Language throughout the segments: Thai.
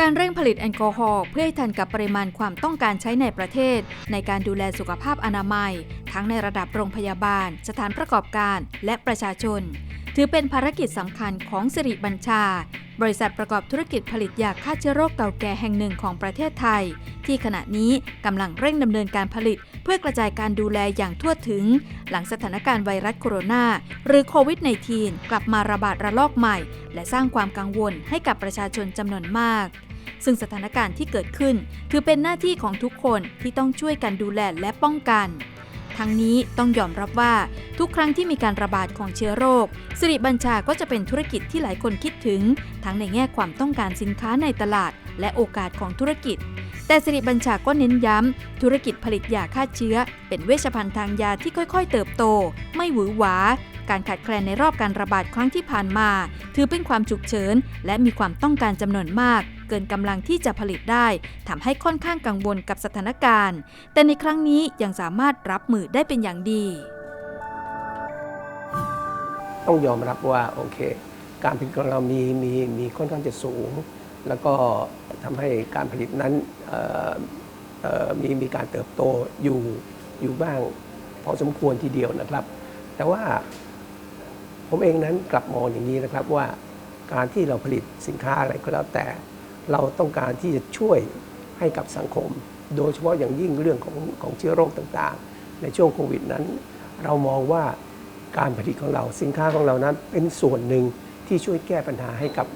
การเร่งผลิตแอลกอฮอล์เพื่อให้ทันกับปริมาณความต้องการใช้ในประเทศ ในการดูแลสุขภาพอนามัย ทั้งในระดับโรงพยาบาล สถานประกอบการ และประชาชน ถือเป็นภารกิจสำคัญของสิริบัญชา บริษัทประกอบธุรกิจผลิตยาฆ่าเชื้อโรคเก่าแก่แห่งหนึ่งของประเทศไทย ที่ขณะนี้กำลังเร่งดำเนินการผลิต เพื่อกระจายการดูแลอย่างทั่วถึง หลังสถานการณ์ไวรัสโคโรนาหรือโควิด -19 กลับมาระบาดระลอกใหม่ และสร้างความกังวลให้กับประชาชนจำนวนมาก ซึ่งสถานการณ์ที่เกิดขึ้น ถือเป็นหน้าที่ของทุกคนที่ต้องช่วยกันดูแลและป้องกัน ทั้งนี้ต้องยอมรับว่าทุกครั้งที่มีการระบาดของเชื้อโรค สิริบัญชาก็จะเป็นธุรกิจที่หลายคนคิดถึง ทั้งในแง่ความต้องการสินค้าในตลาด และโอกาสของธุรกิจแต่สิริบัญชาก็เน้นย้ำ ธุรกิจผลิตยาฆ่าเชื้อ เป็นเวชภัณฑ์ทางยาที่ค่อยๆ เติบโต ไม่หวือหวา การขาดแคลนในรอบการระบาดครั้งที่ผ่านมา ถือเป็นความฉุกเฉิน และมีความต้องการจำนวนมาก เกินกำลังที่จะผลิตได้ทำให้ค่อนข้างกังวลกับสถานการณ์ แต่ในครั้งนี้ยังสามารถรับมือได้เป็นอย่างดี ต้องยอมรับว่าโอเค การผลิตของเรามีมีมีค่อนข้างจะสูง แล้วก็ทำให้การผลิตนั้นมีมีการเติบโตอยู่อยู่บ้างพอสมควรทีเดียวนะครับ แต่ว่าผมเองนั้นกลับมองอย่างนี้นะครับว่าการที่เราผลิตสินค้าอะไรก็แล้วแต่ เราต้องการที่จะช่วยให้กับสังคม โดยเฉพาะอย่างยิ่งเรื่องของของเชื้อโรคต่างๆ ในช่วงโควิดนั้น เรามองว่าการผลิตของเราสินค้าของเรานั้นเป็นส่วนหนึ่งที่ช่วยแก้ปัญหาให้กับ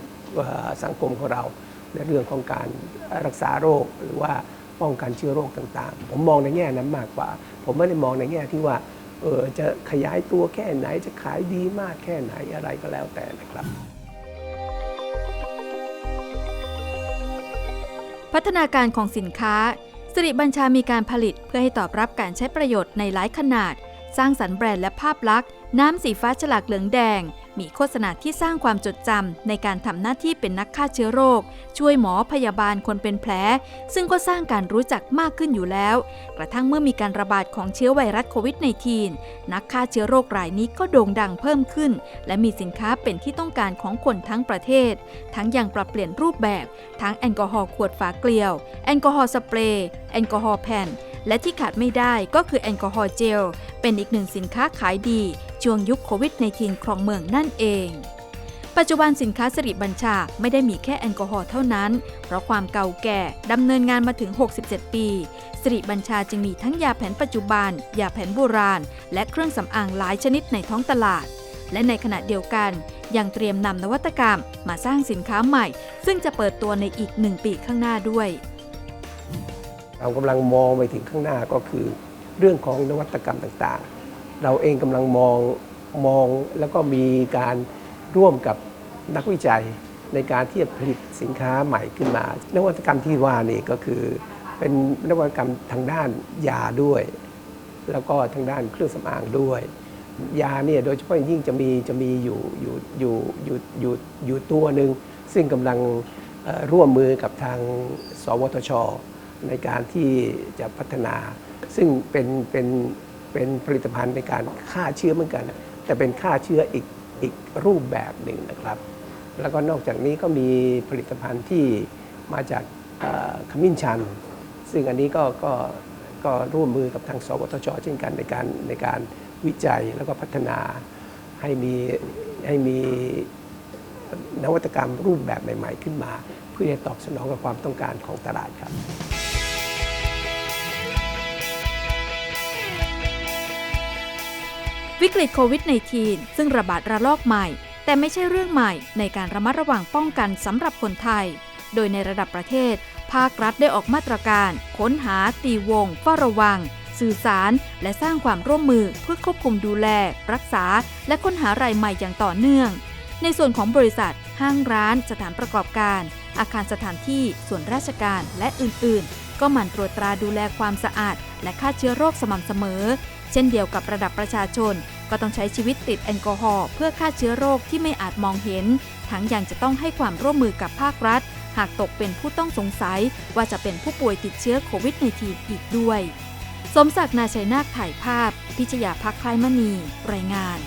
สังคมของเรา ในเรื่องของการรักษาโรคหรือว่าป้องกันเชื้อโรคต่างๆ ผมมองในแง่นั้นมากกว่า ผมไม่ได้มองในแง่ที่ว่าเออจะขยายตัวแค่ไหนจะขายดีมากแค่ไหนอะไรก็แล้วแต่นะครับ พัฒนาการของสินค้า สิริบัญชามีการผลิตเพื่อให้ตอบรับการใช้ประโยชน์ในหลายขนาด สร้างสรรค์แบรนด์และภาพลักษณ์ น้ำสีฟ้าฉลากเหลืองแดง มีโฆษณาที่สร้างความจดจำในการทำหน้าที่เป็นนักฆ่าเชื้อโรค ช่วยหมอพยาบาลคนเป็นแผล ซึ่งก็สร้างการรู้จักมากขึ้นอยู่แล้ว กระทั่งเมื่อมีการระบาดของเชื้อไวรัสโควิด -19 นักฆ่าเชื้อโรครายนี้ก็โด่งดังเพิ่มขึ้น และมีสินค้าเป็นที่ต้องการของคนทั้งประเทศ ทั้งอย่างปรับเปลี่ยนรูปแบบ ทั้งแอลกอฮอล์ขวดฝาเกลียว แอลกอฮอล์สเปรย์แอลกอฮอล์แผ่นและที่ขาดไม่ได้ก็คือแอลกอฮอล์เจล เป็นอีกหนึ่งสินค้าขายดี ช่วงยุคโควิด -19 ครองเมืองนั่นเอง ปัจจุบันสินค้าสิริบัญชาไม่ได้มีแค่แอลกอฮอล์เท่านั้น เพราะความเก่าแก่ดำเนินงานมาถึง 67 ปีสิริบัญชาจึงมีทั้งยาแผนปัจจุบัน ยาแผนโบราณ และเครื่องสำอางหลายชนิดในท้องตลาด และในขณะเดียวกันยังเตรียมนำนวัตกรรมมาสร้างสินค้าใหม่ ซึ่งจะเปิดตัวในอีกหนึ่งปีข้างหน้าด้วย เรากำลังมองไปถึงข้างหน้าก็คือ เรื่องของนวัตกรรมต่างๆ เราเองกำลังมองมองแล้วก็มีการร่วมกับนักวิจัยในการที่จะผลิตสินค้าใหม่ขึ้นมา นวัตกรรมที่ว่านี่ก็คือ เป็นนวัตกรรมทางด้านยาด้วย แล้วก็ทางด้านเครื่องสำอางด้วย ยาเนี่ยโดยเฉพาะยิ่งจะมีจะมีอยู่อยู่อยู่อยู่อยู่อยู่ตัวหนึ่งซึ่งกำลังร่วมมือกับทางสวทช ในการที่จะพัฒนา ซึ่งเป็นเป็น เป็นผลิตภัณฑ์ในการฆ่าเชื้อเหมือนกัน แต่เป็นฆ่าเชื้ออีกอีกรูปแบบหนึ่งนะครับ แล้วก็นอกจากนี้ก็มีผลิตภัณฑ์ที่มาจากขมิ้นชัน ซึ่งอันนี้ก็ก็ก็ร่วมมือกับทางสวทช เช่นกันในการในการวิจัยแล้วก็พัฒนาให้มีให้มีนวัตกรรมรูปแบบใหม่ ๆ ขึ้นมา เพื่อจะตอบสนองกับความต้องการของตลาดครับ วิกฤตโควิด -19 ซึ่งระบาดระลอกใหม่ แต่ไม่ใช่เรื่องใหม่ในการระมัดระวังป้องกันสำหรับคนไทย โดยในระดับประเทศ ภาครัฐได้ออกมาตรการ ค้นหา ตีวงเฝ้าระวัง สื่อสาร และสร้างความร่วมมือเพื่อควบคุมดูแล รักษา และค้นหารายใหม่อย่างต่อเนื่อง ในส่วนของบริษัท ห้างร้าน สถานประกอบการ อาคารสถานที่ ส่วนราชการและอื่น ๆ ก็หมั่นตรวจตราดูแลความสะอาด และฆ่าเชื้อโรคสม่ำเสมอ เช่นเดียวกับระดับประชาชน ก็ต้องใช้ชีวิตติดแอลกอฮอล์เพื่อฆ่าเชื้อโรคที่ไม่อาจมองเห็น ทั้งยังจะต้องให้ความร่วมมือกับภาครัฐ หากตกเป็นผู้ต้องสงสัย ว่าจะเป็นผู้ป่วยติดเชื้อโควิด -19 อีกด้วย สมศักดิ์นาชัยนาคถ่ายภาพ พิชยาพักคล้ายมณี รายงาน